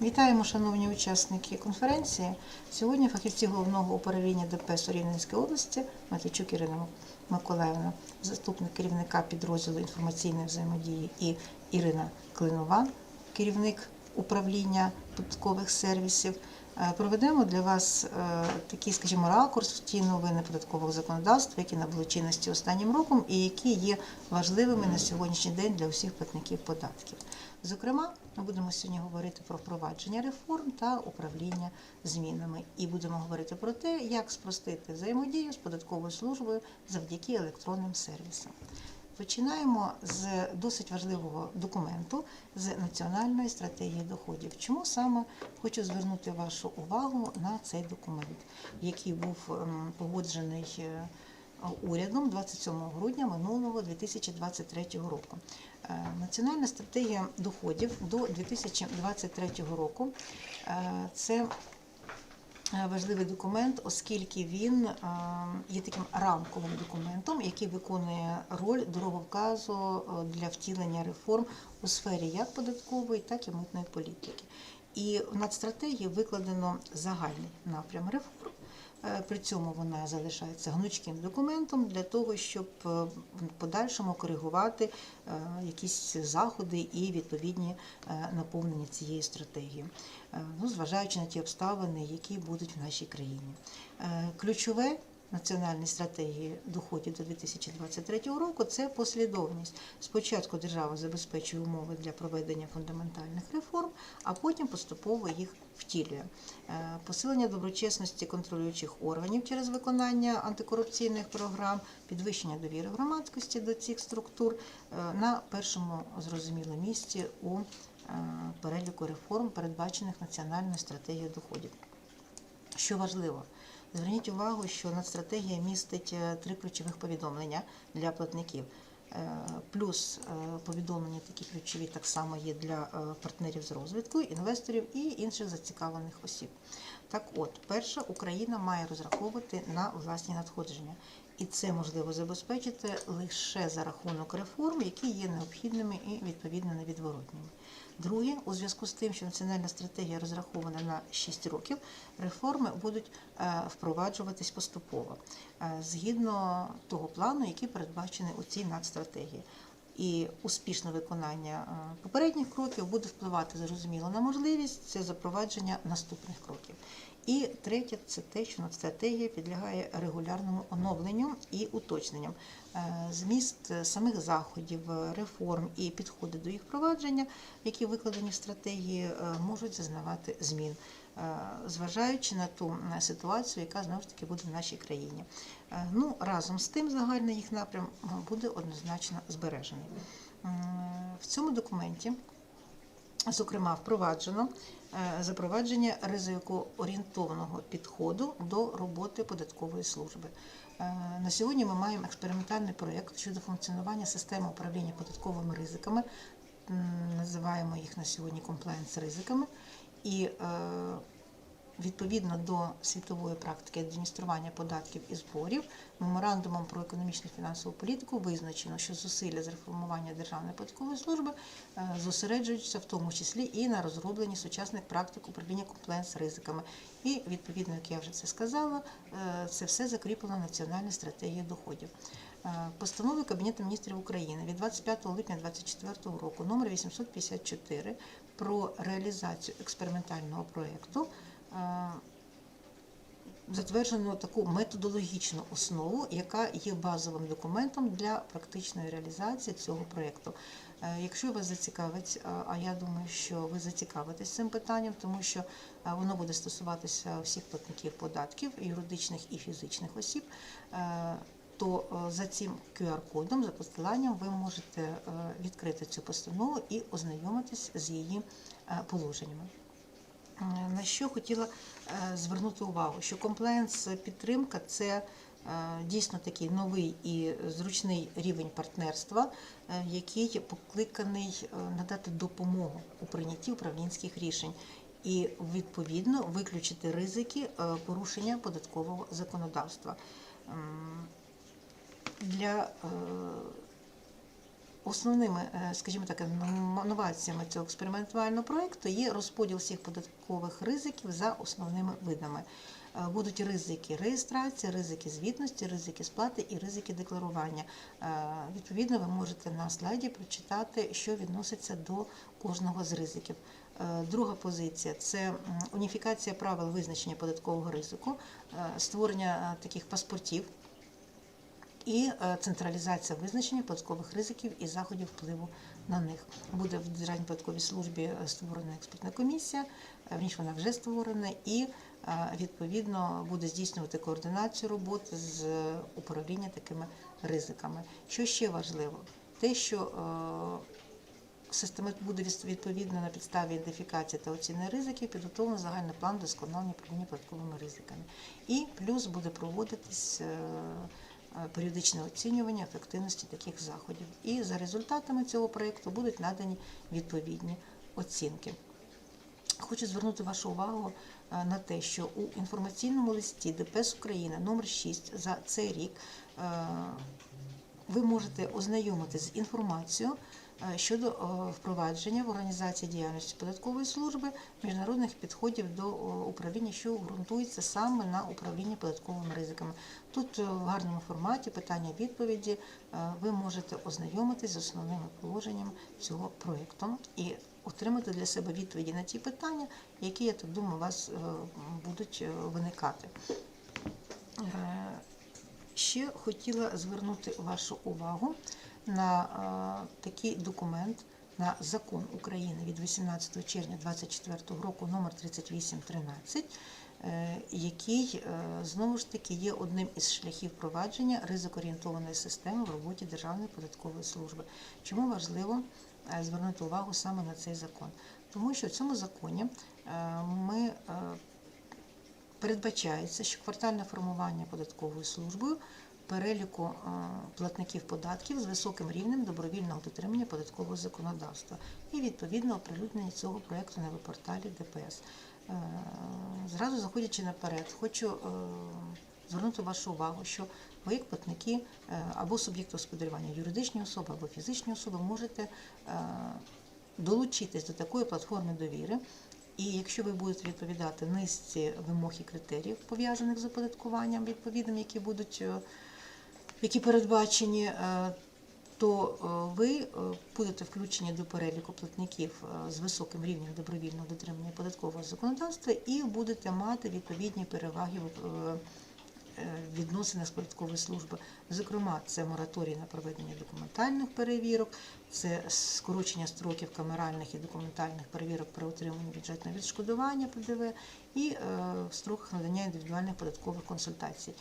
Вітаємо, шановні учасники конференції. Сьогодні фахівці головного управління ДПС у Рівненській області Матвійчук Ірина Миколаївна, заступник керівника підрозділу інформаційної взаємодії і Ірина Клинова, керівник управління податкових сервісів. Е, Проведемо для вас е, такий, скажімо, ракурс в ті новини податкового законодавства, які набули чинності останнім роком і які є важливими на сьогоднішній день для усіх платників податків. Зокрема, ми будемо сьогодні говорити про впровадження реформ та управління змінами, і будемо говорити про те, як спростити взаємодію з податковою службою завдяки електронним сервісам. Починаємо з досить важливого документу з національної стратегії доходів. Чому саме хочу звернути вашу увагу на цей документ, який був ем, погоджений е, урядом 27 грудня минулого 2023 року. Е, Національна стратегія доходів до 2023 року е, це е, важливий документ, оскільки він є таким рамковим документом, який виконує роль дороговказу для втілення реформ у сфері як податкової, так і митної політики. І в нацстратегії викладено загальний напрям реформ. Е, При цьому вона залишається гнучким документом для того, щоб е, в подальшому коригувати е, якісь заходи і відповідні наповнення цієї стратегії, ну, зважаючи на ті обставини, які будуть в нашій країні. Ключове національної стратегії доходів до 2023 року це послідовність. Спочатку держава забезпечує умови для проведення фундаментальних реформ, а потім поступово їх втілює. Е, Посилення доброчесності контролюючих органів через виконання антикорупційних програм, підвищення довіри громадськості до цих структур е, на першому зрозумілому місці у е, переліку реформ, передбачених національною стратегією доходів. Що важливо, зверніть увагу, що надстратегія містить е, три ключових повідомлення для платників. Е, Плюс е, повідомлення такі ключові так само є для партнерів з розвитку, інвесторів і інших зацікавлених осіб. Так от, перша Україна має розраховувати на власні надходження. І це можливо забезпечити лише за рахунок реформ, які є необхідними і відповідно невідворотніми. Друге, у зв'язку з тим, що національна стратегія розрахована на 6 років, реформи будуть е, впроваджуватись поступово е, згідно того плану, який передбачений у цій надстратегії. І успішне виконання е, попередніх кроків буде впливати зрозуміло на можливість це запровадження наступних кроків. І третє це те, що стратегія підлягає регулярному оновленню і уточненням. Е, Зміст е, самих заходів, е, реформ і підходи до їх впровадження, які викладені в стратегії, можуть зазнавати змін, зважаючи на ту ситуацію, яка знову ж таки буде в нашій країні. Ну разом з тим, загальний їх напрям буде однозначно збережений. В цьому документі Зокрема, впроваджено запровадження ризикоорієнтованого підходу до роботи податкової служби. Е, На сьогодні ми маємо експериментальний проєкт щодо функціонування системи управління податковими ризиками. Називаємо їх на сьогодні комплаєнс ризиками. І е, відповідно до світової практики адміністрування податків і зборів, меморандумом про економічну фінансову політику визначено, що зусилля з реформування державної податкової служби е, зосереджуються в тому числі і на розробленні сучасних практик управління комплаєнс ризиками. І відповідно, як я вже це сказала, е, це все закріплено національною стратегією доходів. Е, Постанови Кабінету міністрів України від 25 липня 2024 року номер 854 про реалізацію експериментального проєкту затверджено таку методологічну основу, яка є базовим документом для практичної реалізації цього проєкту. Е, Якщо вас зацікавить, а- а я думаю, що ви зацікавитесь цим питанням, тому що е, воно буде стосуватися всіх платників податків, юридичних і фізичних осіб, е, то е, за цим QR-кодом, за посиланням, ви можете е, відкрити цю постанову і ознайомитись з її е, положеннями. Е, На що хотіла е, звернути увагу, що комплаєнс підтримка це е, дійсно такий новий і зручний рівень партнерства, е, який покликаний е, надати допомогу у прийнятті управлінських рішень і відповідно виключити ризики е, порушення податкового законодавства. Для е, Основними, е, скажімо так, новаціями цього експериментального проєкту є розподіл всіх податкових ризиків за основними видами. Е, Будуть ризики реєстрації, ризики звітності, ризики сплати і ризики декларування. Е, Відповідно, ви можете на слайді прочитати, що відноситься до кожного з ризиків. Друга позиція це уніфікація правил визначення податкового ризику, створення таких паспортів і е, централізація визначення податкових ризиків і заходів впливу на них. Буде в Державній податковій службі е, створена експертна комісія, е, в ній вона вже створена, і відповідно буде здійснювати координацію роботи з управління такими ризиками. Що ще важливо? Те, що Система буде відповідно на підставі ідентифікації та оціни ризиків, підготовлено загальний план досконалення управління податковими ризиками. І плюс буде проводитись періодичне оцінювання ефективності таких заходів. І за результатами цього проєкту будуть надані відповідні оцінки. Хочу звернути вашу увагу е, на те, що у інформаційному листі ДПС Україна номер 6 за цей рік е, ви можете ознайомитися з інформацією е, щодо е, впровадження в організації діяльності податкової служби міжнародних підходів до управління, що ґрунтується саме на управлінні податковими ризиками. Тут е, в гарному форматі питання-відповіді е, ви можете ознайомитись з основними положеннями цього проєкту і отримати для себе відповіді на ті питання, які, я так думаю, у вас будуть виникати. Ще хотіла звернути вашу увагу на такий документ, на закон України від 18 червня 2024 року номер 3813, е, який е, знову ж таки є одним із шляхів провадження ризикоорієнтованої системи в роботі Державної податкової служби. Чому важливо е, звернути увагу саме на цей закон? Тому що в цьому законі ми Передбачається, що квартальне формування податковою службою переліку платників податків з високим рівнем добровільного дотримання податкового законодавства і відповідно оприлюднення цього проєкту на веб-порталі ДПС. Е, Зразу заходячи наперед, хочу е, звернути вашу увагу, що ви як платники е, або суб'єкти господарювання, юридичні особи або фізичні особи можете долучитись до такої платформи довіри. І якщо ви будете відповідати низці вимог і критеріїв, пов'язаних з оподаткуванням відповідним, які будуть які передбачені, е, то е, ви е, будете включені до переліку платників з високим рівнем добровільного дотримання податкового законодавства і будете мати відповідні переваги в відносинах з податкової служби. Зокрема, це мораторій на проведення документальних перевірок, це скорочення строків камеральних і документальних перевірок при отриманні бюджетного відшкодування ПДВ і в надання індивідуальних податкових консультацій.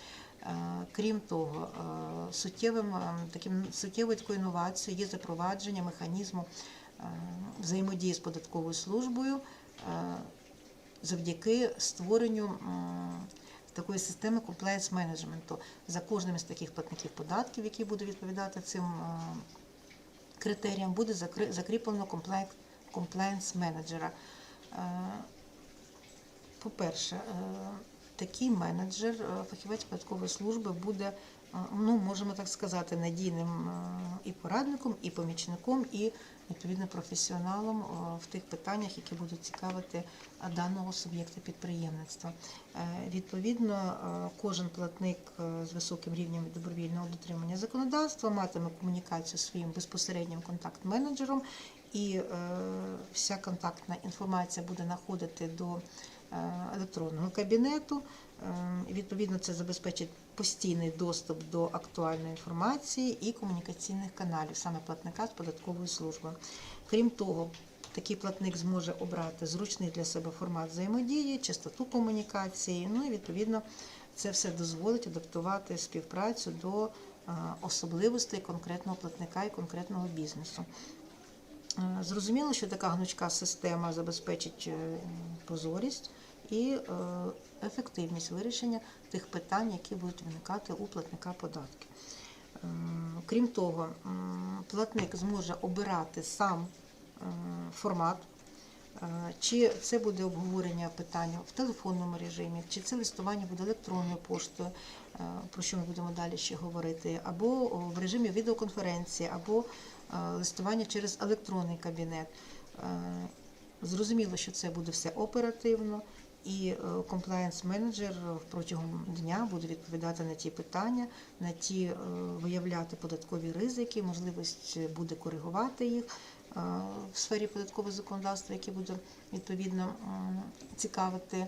Е, Крім того, е, суттєвим е, таким суттєвою такою інновацією є запровадження механізму взаємодії з податковою службою завдяки створенню такої системи комплаєнс менеджменту за кожним із таких платників податків, які будуть відповідати цим критеріям, буде закріплено комплаєнс менеджера. Е, По-перше, такий менеджер, е, фахівець податкової служби буде, е, ну можемо так сказати, надійним е, і порадником, і помічником, і відповідно професіоналом в тих питаннях, які будуть цікавити даного суб'єкта підприємництва. Відповідно, кожен платник з високим рівнем добровільного дотримання законодавства матиме комунікацію зі своїм безпосереднім контакт-менеджером, і вся контактна інформація буде находити до електронного кабінету. Е, Відповідно, це забезпечить постійний доступ до актуальної інформації і комунікаційних каналів, саме платника з податковою службою. Крім того, такий платник зможе обрати зручний для себе формат взаємодії, частоту комунікації. Ну і відповідно це все дозволить адаптувати співпрацю до е, особливостей конкретного платника і конкретного бізнесу. Е, Зрозуміло, що така гнучка система забезпечить е, прозорість і е, ефективність вирішення тих питань, які будуть виникати у платника податків. Ем, Крім того, платник зможе обирати сам е, формат Е, Чи це буде обговорення питання в телефонному режимі, чи це листування буде електронною поштою, е, про що ми будемо далі ще говорити, або в режимі відеоконференції, або е, листування через електронний кабінет. Е, Зрозуміло, що це буде все оперативно, і комплаєнс менеджер протягом дня буде відповідати на ті питання, на ті е, виявляти податкові ризики, можливість буде коригувати їх е, в сфері податкового законодавства, яке буде відповідно цікавити е,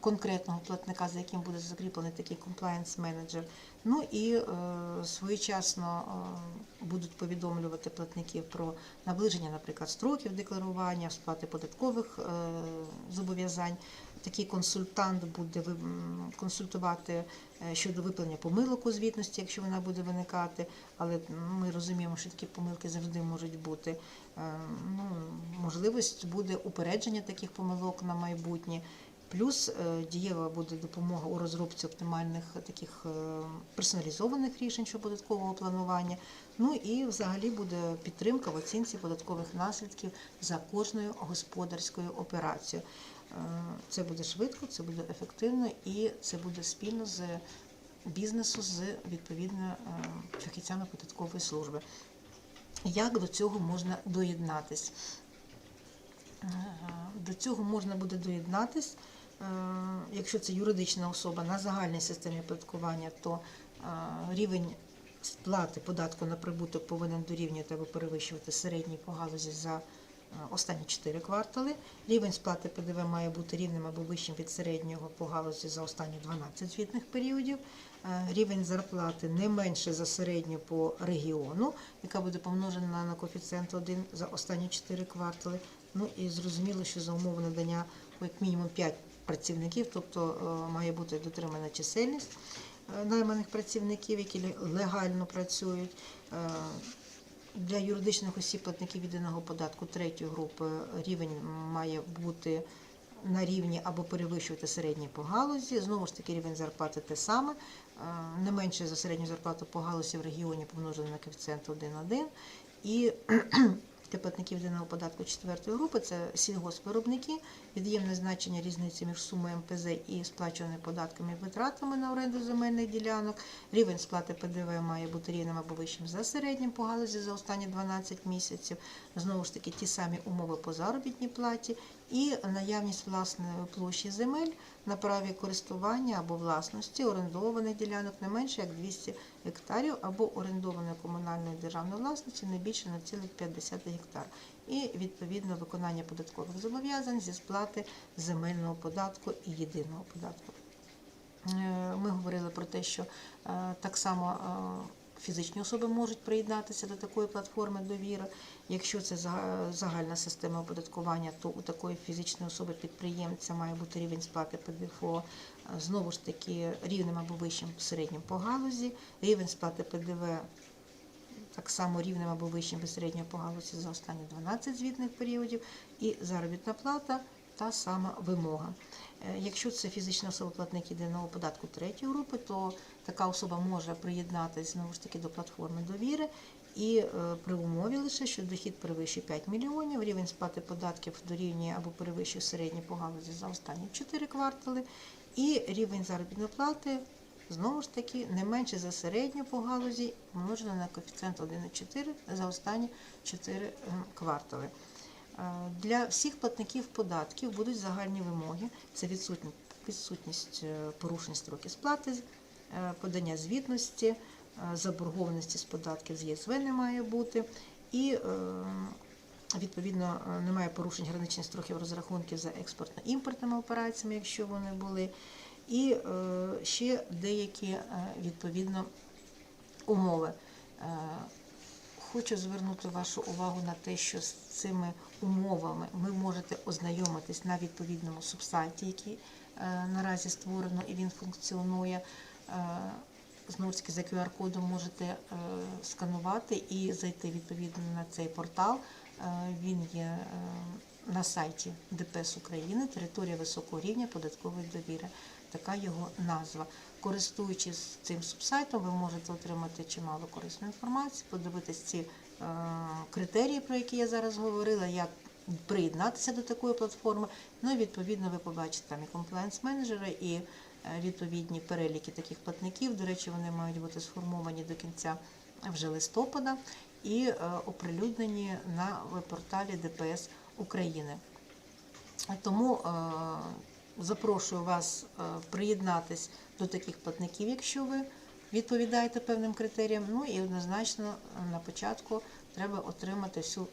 конкретного платника, за яким буде закріплений такий комплаєнс менеджер. Ну і е, своєчасно е, будуть повідомлювати платників про наближення, наприклад, строків декларування, сплати податкових е, зобов'язань. Такий консультант буде консультувати е, щодо виправлення помилок у звітності, якщо вона буде виникати. Але ми розуміємо, що такі помилки завжди можуть бути. Е, Ну, можливість буде упередження таких помилок на майбутнє. Плюс е, дієва буде допомога у розробці оптимальних таких е, персоналізованих рішень щодо податкового планування. Ну і взагалі буде підтримка в оцінці податкових наслідків за кожною господарською операцією. Е, Це буде швидко, це буде ефективно і це буде спільно з бізнесу з відповідно е, фахівцями податкової служби. Як до цього можна доєднатись? Е, До цього можна буде доєднатись, е, якщо це юридична особа на загальній системі оподаткування, то е, рівень сплати податку на прибуток повинен дорівнювати або перевищувати середній по галузі за е, останні 4 квартали. Рівень сплати ПДВ має бути рівним або вищим від середнього по галузі за останні 12 звітних періодів. Е, Рівень зарплати не менше за середню по регіону, яка буде помножена на коефіцієнт 1 за останні 4 квартали. Ну і зрозуміло, що за умови надання як мінімум 5 працівників, тобто е, має бути дотримана чисельність е, найманих працівників, які легально працюють. Е, Для юридичних осіб платників єдиного податку третьої групи рівень має бути на рівні або перевищувати середній по галузі. Знову ж таки, рівень зарплати те саме, не менше за середню зарплату по галузі в регіоні помножений на коефіцієнт 1,1. І для платників єдиного податку четвертої групи це сільгоспвиробники, від'ємне значення різниці між сумою МПЗ і сплачуваними податками і витратами на оренду земельних ділянок. Рівень сплати ПДВ має бути рівним або вищим за середнім по галузі за останні 12 місяців. Знову ж таки, ті самі умови по заробітній платі і наявність власної площі земель на праві користування або власності орендованих ділянок не менше як 200 гектарів або орендованої комунальної державної власності не більше 0,5 гектар. І відповідно виконання податкових зобов'язань зі сплати земельного податку і єдиного податку. Е, Ми говорили про те, що е, так само е, фізичні особи можуть приєднатися до такої платформи довіра. Якщо це зага- загальна система оподаткування, то у такої фізичної особи підприємця має бути рівень сплати ПДФО е, знову ж таки рівним або вищим середнім по галузі, рівень сплати ПДВ так само рівним або вищим від по галузі за останні 12 звітних періодів, і заробітна плата та сама вимога. Е, Якщо це фізична особа платник єдиного податку третьої групи, то така особа може приєднатися знову ж таки до платформи довіри. І е, при умові лише, що дохід перевищує 5 мільйонів, рівень сплати податків дорівнює або перевищує середній по галузі за останні 4 квартали, і рівень заробітної плати знову ж таки не менше за середню по галузі, множено на коефіцієнт 1,4 за останні 4 квартали. Е, Для всіх платників податків будуть загальні вимоги. Це відсутні- відсутність е, порушень строків сплати, е, подання звітності, е, заборгованості з податків з ЄСВ не має бути. І е, відповідно е, немає порушень граничних строків розрахунків за експортно-імпортними операціями, якщо вони були. І е, ще деякі е, відповідно умови. Е, Хочу звернути вашу увагу на те, що з цими умовами ви можете ознайомитись на відповідному субсайті, який е, наразі створено і він функціонує. Е, Знову таки, за QR-кодом можете е, сканувати і зайти відповідно на цей портал. Е, Він є на сайті ДПС України, територія високого рівня податкової довіри. Така його назва. Користуючись цим субсайтом, ви можете отримати чимало корисної інформації, подивитись ці критерії, про які я зараз говорила, як приєднатися до такої платформи. Ну і відповідно ви побачите там і комплаєнс менеджера, і відповідні переліки таких платників. До речі, вони мають бути сформовані до кінця вже листопада і е, оприлюднені на веб-порталі ДПС України. Тому е, запрошую вас е, приєднатись до таких платників, якщо ви відповідаєте певним критеріям. Ну і однозначно на початку треба отримати всю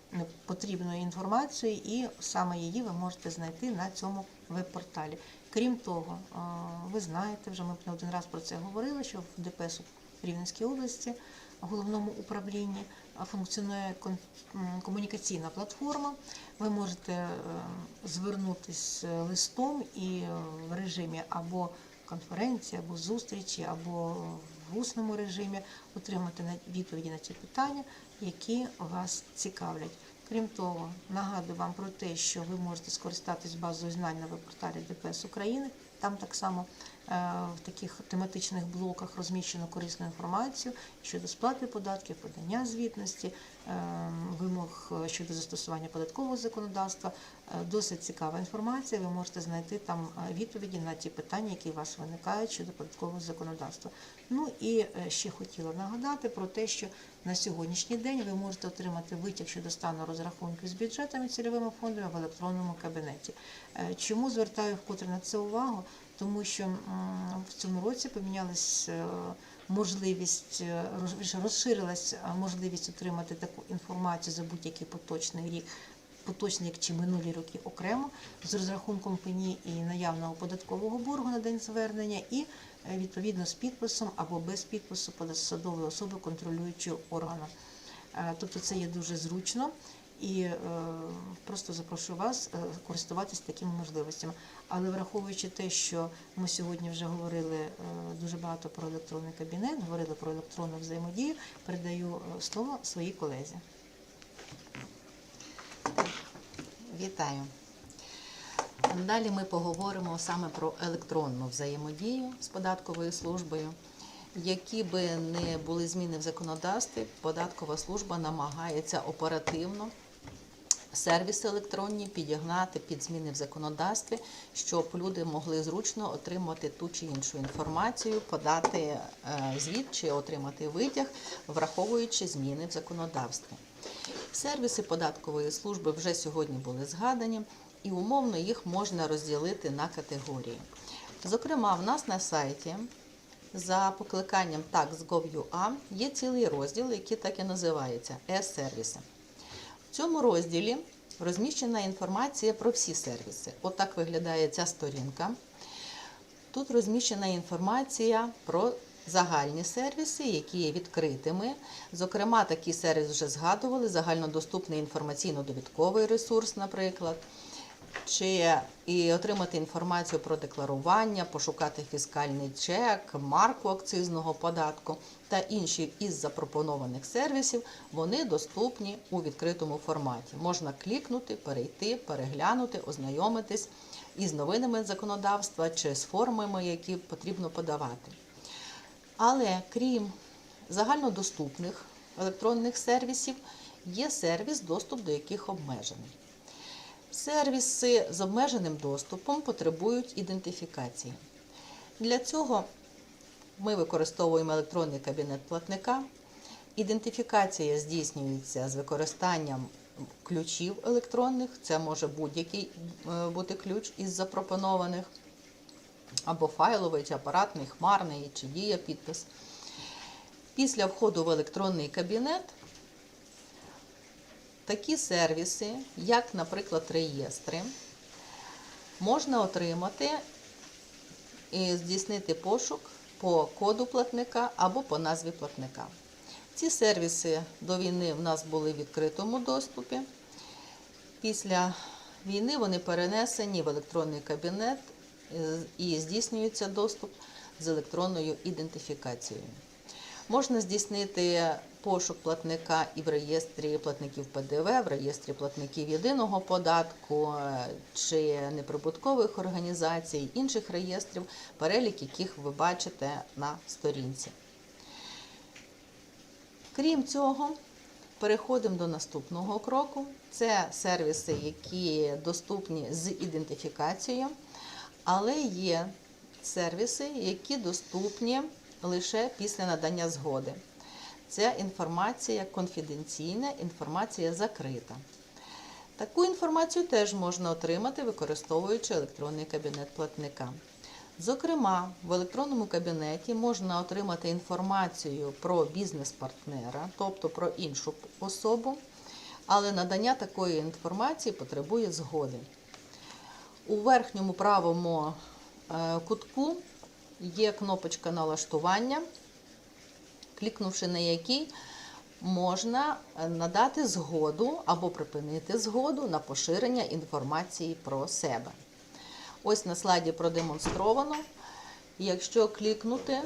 потрібну інформацію, і саме її ви можете знайти на цьому веб-порталі. Крім того, е, ви знаєте, вже ми не один раз про це говорили, що в ДПС Рівненській області в головному управлінні функціонує комунікаційна платформа. Ви можете е, звернутися листом і е, в режимі або конференції, або зустрічі, або в усному режимі отримати відповіді на ці питання, які вас цікавлять. Крім того, нагадую вам про те, що ви можете скористатись базою знань на веб-порталі ДПС України. Там так само в таких тематичних блоках розміщено корисну інформацію щодо сплати податків, подання звітності, е, вимог е, щодо застосування податкового законодавства. Е, Досить цікава інформація. Ви можете знайти там е, відповіді на ті питання, які у вас виникають щодо податкового законодавства. Ну і е, ще хотіла нагадати про те, що на сьогоднішній день ви можете отримати витяг щодо стану розрахунків з бюджетами цільовими фондами в електронному кабінеті. Е, Чому звертаю вкотре на це увагу? Тому що в цьому році помінялась е, можливість, е, розширилась можливість отримати таку інформацію за будь-який поточний рік. Поточний рік чи минулі роки окремо з розрахунком пені і наявного податкового боргу на день звернення, і е, відповідно з підписом або без підпису посадової особи контролюючого органу. Тобто це є дуже зручно і просто запрошую вас користуватися такими можливостями. Але враховуючи те, що ми сьогодні вже говорили е, дуже багато про електронний кабінет, говорили про електронну взаємодію, передаю е, слово своїй колезі. Вітаю. Далі ми поговоримо саме про електронну взаємодію з податковою службою. Які би не були зміни в законодавстві, податкова служба намагається оперативно сервіси електронні підігнати під зміни в законодавстві, щоб люди могли зручно отримати ту чи іншу інформацію, подати е, звіт чи отримати витяг, враховуючи зміни в законодавстві. Сервіси податкової служби вже сьогодні були згадані, і умовно їх можна розділити на категорії. Зокрема, в нас на сайті за покликанням tax.gov.ua є цілий розділ, який так і називається Е-сервіси. Цьому розділі розміщена інформація про всі сервіси. Отак виглядає ця сторінка. Тут розміщена інформація про загальні сервіси, які є відкритими. Зокрема, такий сервіс вже згадували, загальнодоступний інформаційно-довідковий ресурс, наприклад. Чи і отримати інформацію про декларування, пошукати фіскальний чек, марку акцизного податку та інші із запропонованих сервісів, вони доступні у відкритому форматі. Можна клікнути, перейти, переглянути, ознайомитись із новинами законодавства чи з формами, які потрібно подавати. Але крім загальнодоступних електронних сервісів, є сервіс, доступ до яких обмежений. Сервіси з обмеженим доступом потребують ідентифікації. Для цього ми використовуємо електронний кабінет платника. Ідентифікація здійснюється з використанням ключів електронних. Це може будь-який е, бути ключ із запропонованих, або файловий, чи апаратний, хмарний, чи дія підпис. Після входу в електронний кабінет такі сервіси, як, наприклад, реєстри, можна отримати і здійснити пошук по коду платника або по назві платника. Ці сервіси до війни в нас були в відкритому доступі. Після війни вони перенесені в електронний кабінет е, і здійснюється доступ з електронною ідентифікацією. Можна здійснити пошук платника і в реєстрі платників ПДВ, в реєстрі платників єдиного податку е, чи неприбуткових організацій, інших реєстрів, перелік яких ви бачите на сторінці. Крім цього, Переходимо до наступного кроку. Це сервіси, які доступні з ідентифікацією, але є сервіси, які доступні лише після надання згоди. Ця інформація конфіденційна, інформація закрита. Таку інформацію теж можна отримати, використовуючи електронний кабінет платника. Зокрема, в електронному кабінеті можна отримати інформацію про бізнес-партнера, тобто про іншу особу, але надання такої інформації потребує згоди. У верхньому правому е, кутку є кнопочка налаштування, клікнувши на який можна е, надати згоду або припинити згоду на поширення інформації про себе. Ось на слайді продемонстровано. Якщо клікнути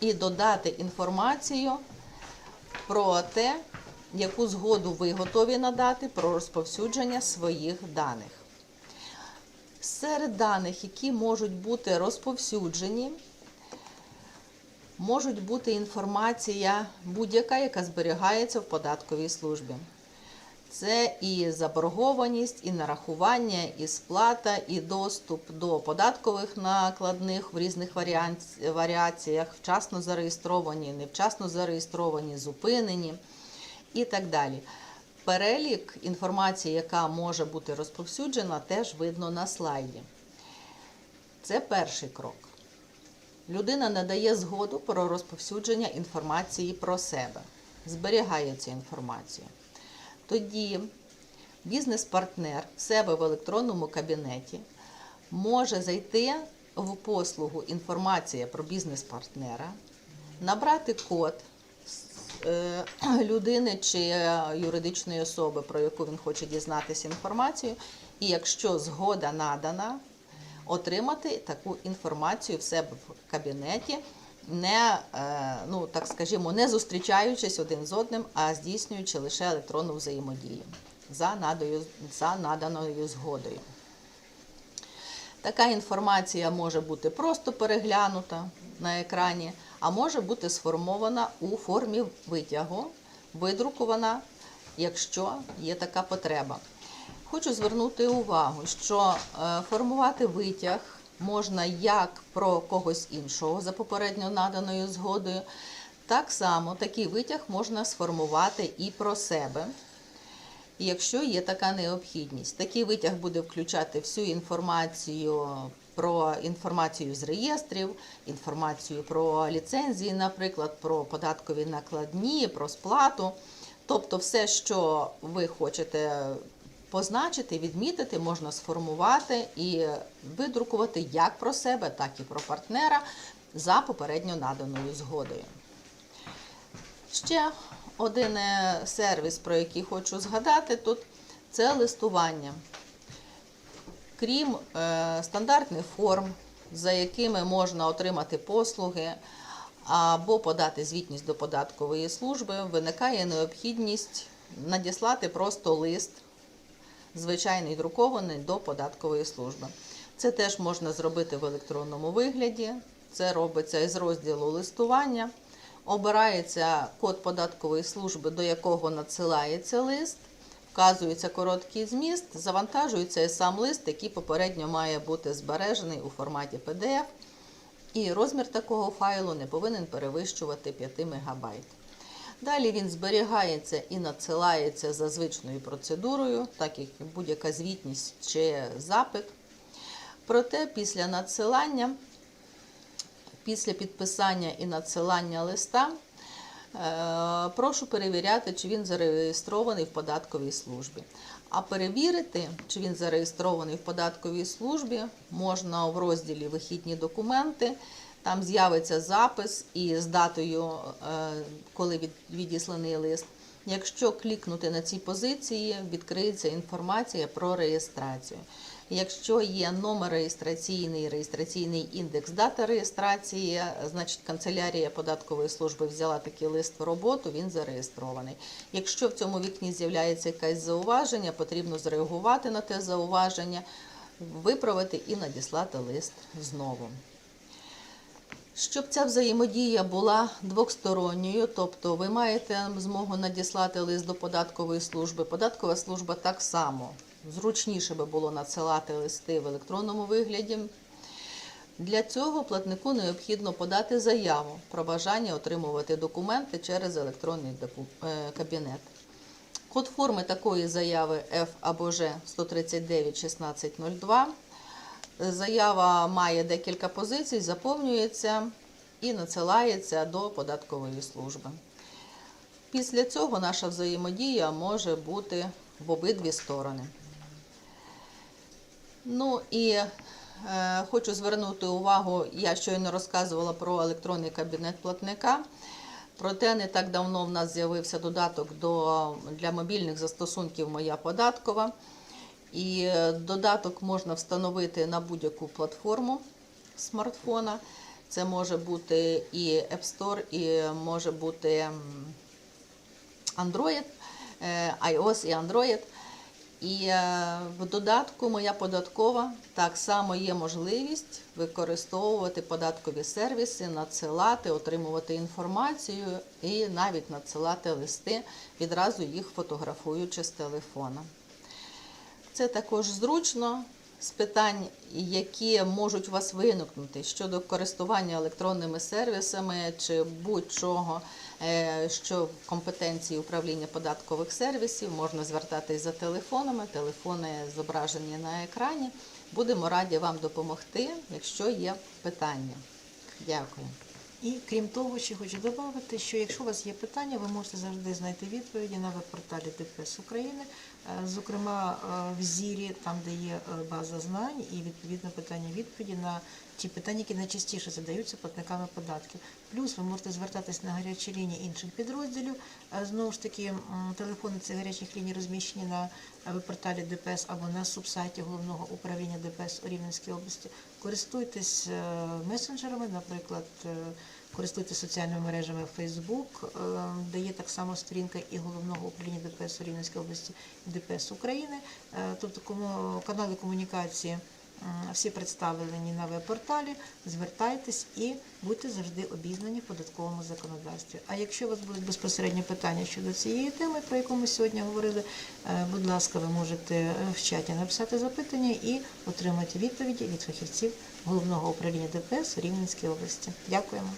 і додати інформацію про те, яку згоду ви готові надати про розповсюдження своїх даних. Серед даних, які можуть бути розповсюджені, можуть бути інформація будь-яка, яка зберігається в податковій службі. Це і заборгованість, і нарахування, і сплата, і доступ до податкових накладних в різних варіаціях, вчасно зареєстровані, невчасно зареєстровані, зупинені і так далі. Перелік інформації, яка може бути розповсюджена, теж видно на слайді. Це перший крок. Людина надає згоду про розповсюдження інформації про себе, зберігає цю інформацію. Тоді бізнес-партнер в себе в електронному кабінеті може зайти в послугу інформація про бізнес-партнера, набрати код е, людини чи юридичної особи, про яку він хоче дізнатися інформацію, і якщо згода надана, отримати таку інформацію в себе в кабінеті, не, е, ну, так скажімо, не зустрічаючись один з одним, а здійснюючи лише електронну взаємодію за, надою, за наданою згодою. Така інформація може бути просто переглянута на екрані, а може бути сформована у формі витягу, видрукована, якщо є така потреба. Хочу звернути увагу, що е, формувати витяг можна як про когось іншого за попередньо наданою згодою, так само такий витяг можна сформувати і про себе якщо є така необхідність. Такий витяг буде включати всю інформацію про інформацію з реєстрів, інформацію про ліцензії, наприклад, про податкові накладні, про сплату. Тобто, все, що ви хочете позначити, відмітити, можна сформувати і видрукувати як про себе, так і про партнера за попередньо наданою згодою. Ще один е, сервіс, про який хочу згадати тут, це листування. Крім е, стандартних форм, за якими можна отримати послуги або подати звітність до податкової служби, виникає необхідність надіслати просто лист, звичайний друкований до податкової служби. Це теж можна зробити в електронному вигляді. Це робиться із розділу листування. Обирається код податкової служби, до якого надсилається лист, вказується короткий зміст, завантажується і сам лист, який попередньо має бути збережений у форматі PDF. І розмір такого файлу не повинен перевищувати 5 МБ. Далі він зберігається і надсилається за звичною процедурою, так як будь-яка звітність чи запит. Проте після надсилання після підписання і надсилання листа е, прошу перевіряти, чи він зареєстрований в податковій службі. А перевірити, чи він зареєстрований в податковій службі, можна в розділі Вихідні документи. Там з'явиться запис із датою, е, коли від- відісланий лист. Якщо клікнути на ці позиції, відкриється інформація про реєстрацію. Якщо є номер реєстраційний, реєстраційний індекс, дата реєстрації, значить канцелярія податкової служби взяла такий лист в роботу, він зареєстрований. Якщо в цьому вікні з'являється якесь зауваження, потрібно зреагувати на те зауваження, виправити і надіслати лист знову. Щоб ця взаємодія була двосторонньою, тобто ви маєте змогу надіслати лист до податкової служби. Податкова служба так само зручніше би було надсилати листи в електронному вигляді. Для цього платнику необхідно подати заяву про бажання отримувати документи через електронний е, кабінет. Код форми такої заяви F або Ж 139 1602. Заява має декілька позицій, заповнюється і надсилається до податкової служби. Після цього наша взаємодія може бути в обидві сторони. Ну і е, хочу звернути увагу, я щойно розказувала про електронний кабінет платника. Проте не так давно в нас з'явився додаток до, для мобільних застосунків Моя податкова. І е, додаток можна встановити на будь-яку платформу смартфона. Це може бути і App Store, і може бути Android, е, iOS і Android. І е, в додатку Моя податкова так само є можливість використовувати податкові сервіси, надсилати, отримувати інформацію і навіть надсилати листи, відразу їх фотографуючи з телефона. Це також зручно з питань, які можуть у вас виникнути щодо користування електронними сервісами чи будь-чого, е, що в компетенції управління податкових сервісів, можна звертатись за телефонами. Телефони зображені на екрані. Будемо раді вам допомогти, якщо є питання. Дякую. І крім того, ще хочу додати, що якщо у вас є питання, ви можете завжди знайти відповіді на веб-порталі ДПС України, зокрема е, в зірі, там де є е, база знань, і відповідно питання відповіді на ті питання, які найчастіше задаються платниками податків. Плюс ви можете звертатись на гарячі лінії інших підрозділів. Е, Знову ж таки, телефони цих гарячих ліній розміщені на е, веб-порталі ДПС або на субсайті головного управління ДПС у Рівненській області. Користуйтесь е, месенджерами, наприклад, е, користуйтесь соціальними мережами Facebook, де є так само сторінка і головного управління ДПС у Рівненській області, і ДПС України. Е, Тобто канали комунікації всі представлені на веб-порталі. Звертайтесь і будьте завжди обізнані в податковому законодавстві. А якщо у вас будуть безпосередньо питання щодо цієї теми, про яку ми сьогодні говорили, е, будь ласка, ви можете е, в чаті написати запитання і отримати відповіді від фахівців головного управління ДПС у Рівненській області. Дякуємо.